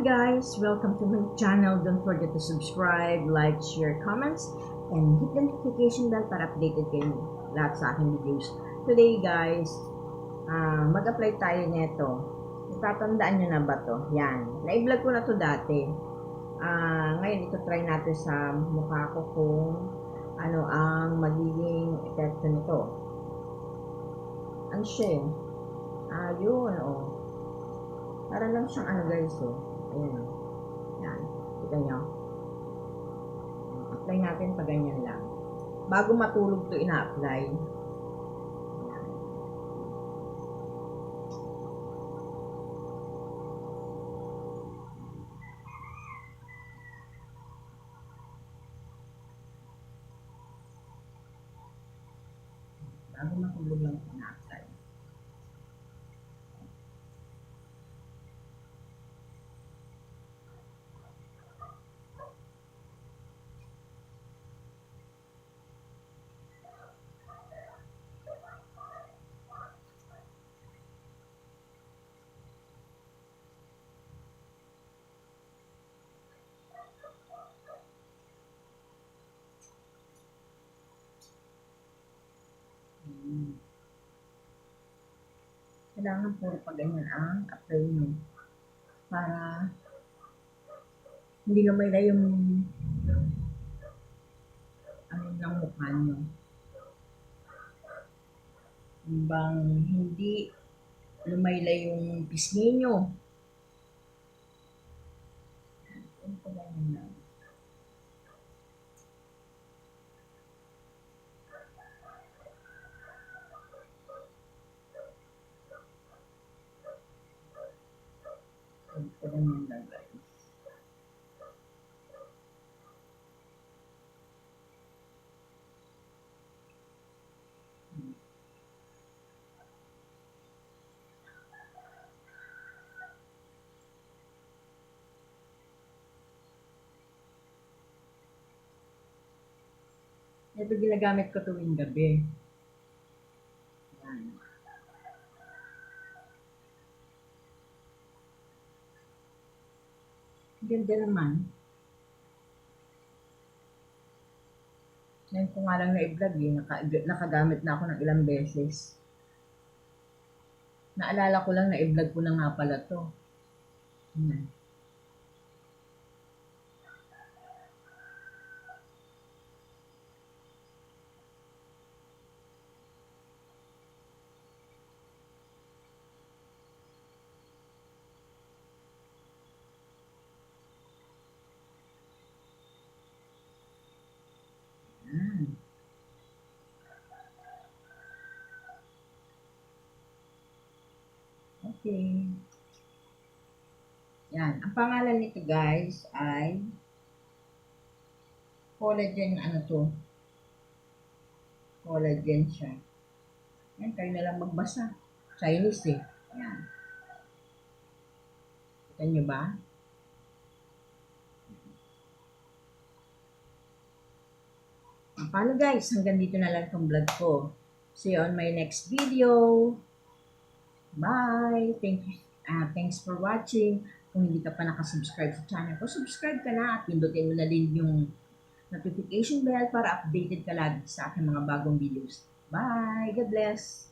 guys! Welcome to my channel. Don't forget to subscribe, like, share, comments, and hit the notification bell para updated kayo lahat sa aking videos. Today guys, ah, mag-apply tayo nito. Tatandaan nyo na ba to? Yan. Na-vlog ko na to dati. Ah, ngayon, ito try natin sa mukha ko kung ano ang magiging epekto nito. Ano siya eh? Ah, yun, oh. Para lang siyang ano guys, oh. Ayan. Yan. Kita nyo. Apply natin pa ganyan lang. Bago matulog to ina-apply. Bago matulog lang ina-apply. Kailangan puro pa ganyan ang apply nyo. Para hindi lumay na yung ano ng mukha nyo. Bang hindi lumayla yung pisngi nyo. Ano pa ganyan lang? Pa ganyan lang guys? Ito ginagamit ko tuwing gabi. Yan. Ganda naman. Ngayon ko nga lang na-vlog eh. Naka, nakagamit na ako ng ilang beses. Naalala ko lang na i-vlog ko na nga pala to. Yan. Yan. Okay. Yan. Ang pangalan nito guys ay collagen ano to? Collagen siya. Yan, kayo na lang magbasa. Chinese eh. Yan. Kita nyo ba? Paano guys? Hanggang dito na lang itong vlog ko. See you on my next video. Bye! Thank you. ah thanks for watching. Kung hindi ka pa nakasubscribe sa channel ko, subscribe ka na at pindutin mo na din yung notification bell para updated ka lagi sa aking mga bagong videos. Bye! God bless!